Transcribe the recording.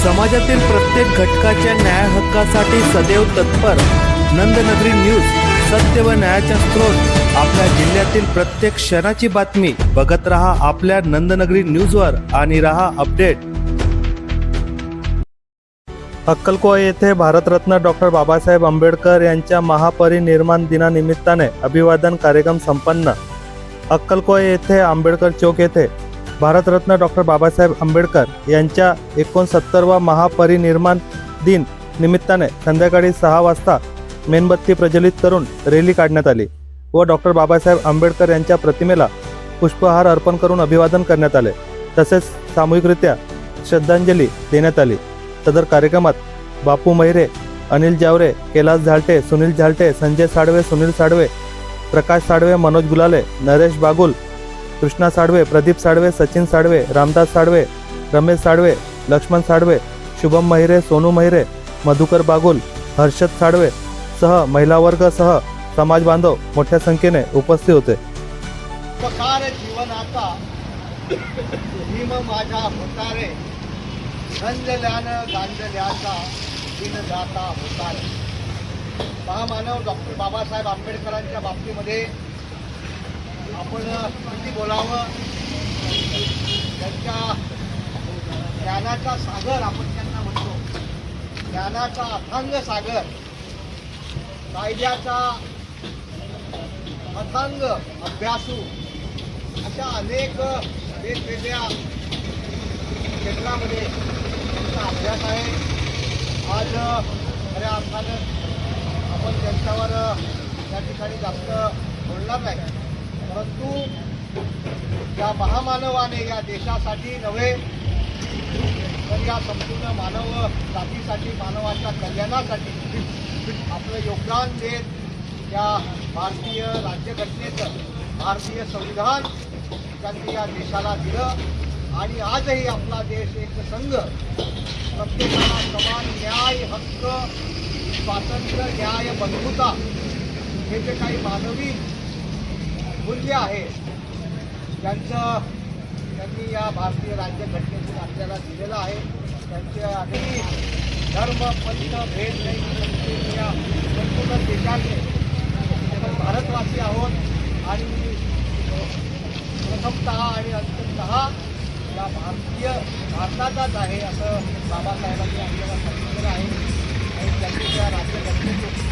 समाजातील प्रत्येक घटकाच्या न्याय हक्कासाठी सदैव तत्पर. नंदनगरी न्यूज सत्य व न्यायाचा स्रोत. आपल्या जिल्ह्यातील प्रत्येक क्षणाची बातमी. बघत रहा आपल्या नंदनगरी न्यूजवर आणि रहा अपडेट. अक्कलकोवा येथे भारतरत्न डॉक्टर बाबासाहेब आंबेडकर यांच्या महापरिनिर्माण दिनानिमित्ताने अभिवादन कार्यक्रम संपन्न. अक्कलकोवा येथे आंबेडकर चौक येथे भारतरत्न डॉक्टर बाबासाहेब आंबेडकर यांच्या एकोणसत्तरवा महापरिनिर्माण दिन निमित्ताने संध्याकाळी सहा वाजता मेणबत्ती प्रज्वलित करून रॅली काढण्यात आली व डॉक्टर बाबासाहेब आंबेडकर यांच्या प्रतिमेला पुष्पहार अर्पण करून अभिवादन करण्यात आले. तसेच सामूहिकरित्या श्रद्धांजली देण्यात आली. सदर कार्यक्रमात बापू मैरे अनिल जावरे कैलास झालटे सुनील झालटे संजय साडवे सुनील साडवे प्रकाश साडवे मनोज गुलाले नरेश बागुल कृष्णा साडवे प्रदीप साडवे सचिन साडवे रामदास साडवे रमेश साडवे लक्ष्मण साडवे शुभम महिरे सोनू महिरे मधुकर बागुल हर्षद साडवे सह महिला वर्ग सह समाज बांधव मोठ्या संख्येने उपस्थित होते. उपकार जीवनाचा भीम माझा होता रे गंजल्यान गांजल्याचा दिन जाता होतारे महामानव डॉक्टर बाबासाहेब आंबेडकरांच्या बाबतीमध्ये आपण किती बोलावं? त्यांच्या ज्ञानाचा सागर आपण त्यांना म्हणतो. ज्ञानाचा अथांग सागर. कायद्याचा अथांग अभ्यासू. अशा अनेक वेगवेगळ्या क्षेत्रामध्ये त्यांचा अभ्यास आहे. आज खऱ्या अर्थानं आपण त्यांच्यावर त्या ठिकाणी जास्त बोलणार नाही. परंतु या महामानवाने या देशासाठी नव्हे तर या संपूर्ण मानव जातीसाठी मानवाच्या कल्याणासाठी आपलं योगदान देत या भारतीय राज्यघटनेचं भारतीय संविधान त्यांनी या देशाला दिलं. आणि आजही आपला देश एक संघ. प्रत्येकाला समान न्याय हक्क स्वातंत्र्य न्याय बंधुता हे जे काही मानवी मूल्य आहे. त्यांचं त्यांनी या भारतीय राज्यघटनेतून आपल्याला दिलेलं आहे. त्यांचे अगदी धर्म पंथ भेद नाही या संपूर्ण देशाने आपण भारतवासी आहोत. आणि प्रथमतः आणि अंतिमतः या भारतीय भारताचाच आहे असं बाबासाहेबांनी आपल्याला सांगितलेलं आहे. आणि त्यांनी त्या राज्यघटनेतून